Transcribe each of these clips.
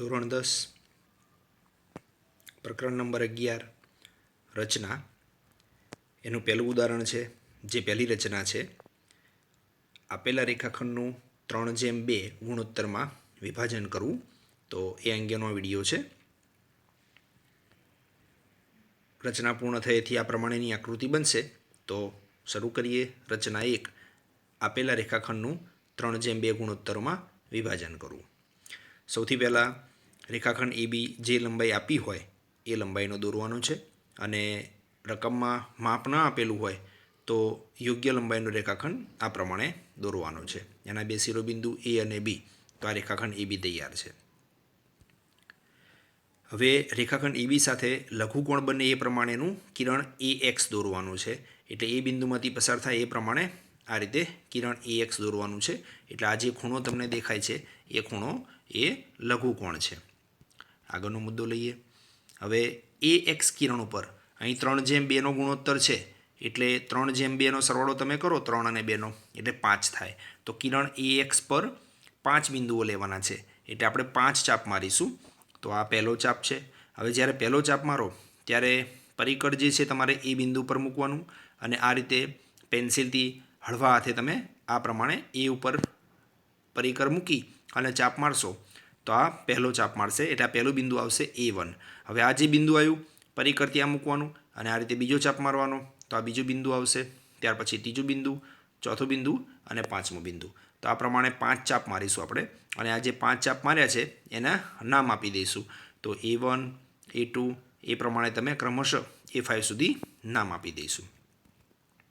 ધોરણ દસ, પ્રકરણ નંબર અગિયાર, રચના. એનું પહેલું ઉદાહરણ છે, જે પહેલી રચના છે. આપેલા રેખાખંડનું ત્રણ જેમ બે ગુણોત્તરમાં વિભાજન કરવું. તો એ અંગેનો વીડિયો છે. રચના પૂર્ણ થયેથી આ પ્રમાણેની આકૃતિ બનશે. તો શરૂ કરીએ રચના એક. આપેલા રેખાખંડનું ત્રણ જેમ બે ગુણોત્તરોમાં વિભાજન કરવું. સૌથી પહેલાં રેખાખંડ એ બી જે લંબાઈ આપી હોય, એ લંબાઈનો દોરવાનો છે. અને રકમમાં માપ ન આપેલું હોય, તો યોગ્ય લંબાઈનો રેખાખંડ આ પ્રમાણે દોરવાનો છે. એના બે શિરોબિંદુ એ અને બી, તો આ રેખાખંડ એ બી તૈયાર છે. હવે રેખાખંડ એબી સાથે લઘુકોણ બને એ પ્રમાણેનું કિરણ એ એક્સ દોરવાનું છે. એટલે એ બિંદુમાંથી પસાર થાય એ પ્રમાણે આ રીતે કિરણ એ એક્સ દોરવાનું છે. એટલે આ જે ખૂણો તમને દેખાય છે, એ ખૂણો એ લઘુકોણ છે. આગળનો મુદ્દો લઈએ. હવે એ એક્સ કિરણ ઉપર, અહીં ત્રણ જેમ બેનો ગુણોત્તર છે, એટલે ત્રણ જેમ બેનો સરવાળો તમે કરો, ત્રણ અને બેનો એટલે પાંચ થાય. તો કિરણ એ એક્સ પર પાંચ બિંદુઓ લેવાના છે, એટલે આપણે પાંચ ચાપ મારીશું. તો આ પહેલો ચાપ છે. હવે જ્યારે પહેલો ચાપ મારો, ત્યારે પરિકળ જે છે તમારે એ બિંદુ પર મૂકવાનું અને આ રીતે પેન્સિલથી હળવા હાથે તમે આ પ્રમાણે એ ઉપર પરિકર મૂકી અને ચાપ મારશો. તો આ પહેલો ચાપ મારશે. એટલે આ પહેલું બિંદુ આવશે એ વન હવે આ જે બિંદુ આવ્યું પરિકર ત્યાં મૂકવાનું અને આ રીતે બીજો ચાપ મારવાનો. તો આ બીજું બિંદુ આવશે. ત્યાર પછી ત્રીજું બિંદુ, ચોથું બિંદુ અને પાંચમું બિંદુ. તો આ પ્રમાણે પાંચ ચાપ મારીશું આપણે. અને આ જે પાંચ ચાપ માર્યા છે, એના નામ આપી દઈશું. તો એ વન એ ટુ એ પ્રમાણે તમે ક્રમશઃ એ ફાઇવ સુધી નામ આપી દઈશું.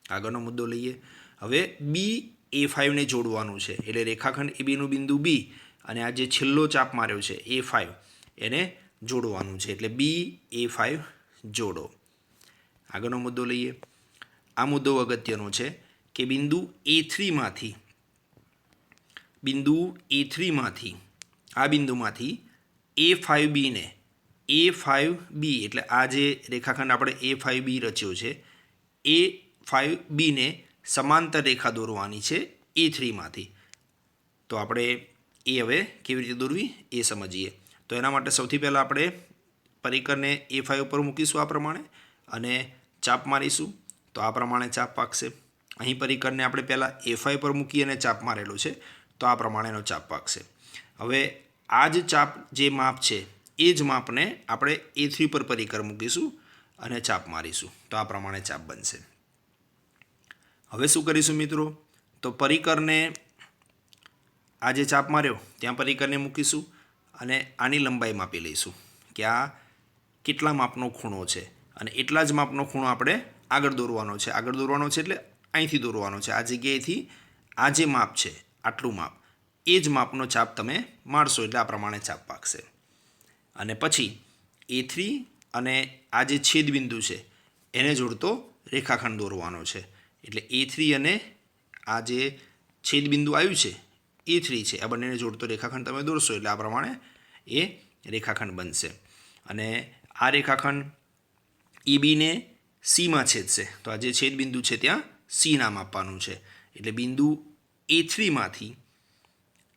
આગળનો મુદ્દો લઈએ. હવે બી એ ફાઇવને જોડવાનું છે. એટલે રેખાખંડ એ બીનું બિંદુ બી અને આ જે છેલ્લો ચાપ માર્યો છે એ ફાઇવ એને જોડવાનું છે. એટલે બી એ ફાઇવ જોડો. આગળનો મુદ્દો લઈએ. આ મુદ્દો અગત્યનો છે કે બિંદુ એ થ્રીમાંથી બિંદુ એ થ્રીમાંથી આ બિંદુમાંથી એ ફાઇવ બીને એ ફાઇવ બી એટલે આ જે રેખાખંડ આપણે એ ફાઇવ બી રચ્યો છે એ ફાઇવ બીને સમાંતર રેખા દોરવાની છે એ થ્રીમાંથી તો આપણે એ હવે કેવી રીતે દોરવી એ સમજીએ. તો એના માટે સૌથી પહેલાં આપણે પરિકરને એ ફાઇવ ઉપર મૂકીશું આ પ્રમાણે અને ચાપ મારીશું. તો આ પ્રમાણે ચાપ પાકશે. અહીં પરિકરને આપણે પહેલાં એ ફાઇવ પર મૂકી અને ચાપ મારેલો છે. તો આ પ્રમાણેનો ચાપ પાકશે. હવે આ જ ચાપ જે માપ છે, એ જ માપને આપણે એ થ્રી પર પરિકર મૂકીશું અને ચાપ મારીશું. તો આ પ્રમાણે ચાપ બનશે. હવે શું કરીશું મિત્રો? તો પરિકરને આ જે ચાપ માર્યો, ત્યાં પરિકરને મૂકીશું અને આની લંબાઈ માપી લઈશું કે આ કેટલા માપનો ખૂણો છે અને એટલા જ માપનો ખૂણો આપણે આગળ દોરવાનો છે. આગળ દોરવાનો છે એટલે અહીંથી દોરવાનો છે. આ જગ્યાએથી આ જે માપ છે, આટલું માપ, એ જ માપનો ચાપ તમે મારશો એટલે આ પ્રમાણે ચાપ પાકશે. અને પછી એ થ્રી અને આ જે છેદબિંદુ છે, એને જોડતો રેખાખંડ દોરવાનો છે. એટલે એ થ્રી અને આ જે છેદબિંદુ આવ્યું છે એ થ્રી છે. આ બંનેને જોડતો રેખાખંડ તમે દોરશો એટલે આ પ્રમાણે એ રેખાખંડ બનશે. અને આ રેખાખંડ એ બીને સીમાં છેદશે. તો આ જે છેદબિંદુ છે ત્યાં સી નામ આપવાનું છે. એટલે બિંદુ એ થ્રીમાંથી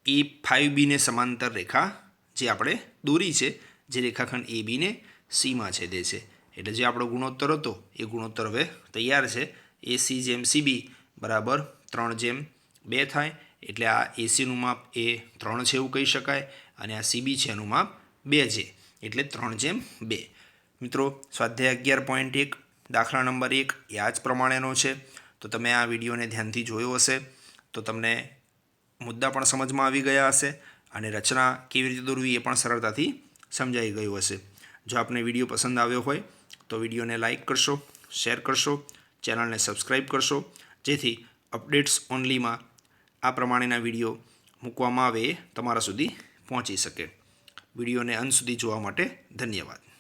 એ ફાઇવ બીને સમાંતર રેખા જે આપણે દોરી છે, જે રેખાખંડ એ બીને સીમાં છેદે છે. એટલે જે આપણો ગુણોત્તર હતો, એ ગુણોત્તર હવે તૈયાર છે. એ સી જેમ સીબી બરાબર ત્રણ જેમ બે થાય. એટલે આ એસીનું માપ એ ત્રણ છે એવું કહી શકાય અને આ સીબી છે એનું માપ બે છે, એટલે ત્રણ જેમ બે. મિત્રો, સ્વાધ્યાય અગિયાર પોઈન્ટ એક, દાખલા નંબર એક એ આ જ પ્રમાણેનો છે. તો તમે આ વિડીયોને ધ્યાનથી જોયો હશે. તો તમને મુદ્દા પણ સમજમાં આવી ગયા હશે અને રચના કેવી રીતે દોરવી એ પણ સરળતાથી સમજાઈ ગયું હશે. જો આપને વીડિયો પસંદ આવ્યો હોય, તો વિડીયોને લાઇક કરશો, શેર કરશો, ચેનલને સબસ્ક્રાઈબ કરશો, જેથી અપડેટ્સ ઓનલીમાં આ પ્રમાણેના વીડિયો મૂકવામાં આવે તમારા સુધી પહોંચી શકે. વિડીયોને અંત સુધી જોવા માટે ધન્યવાદ.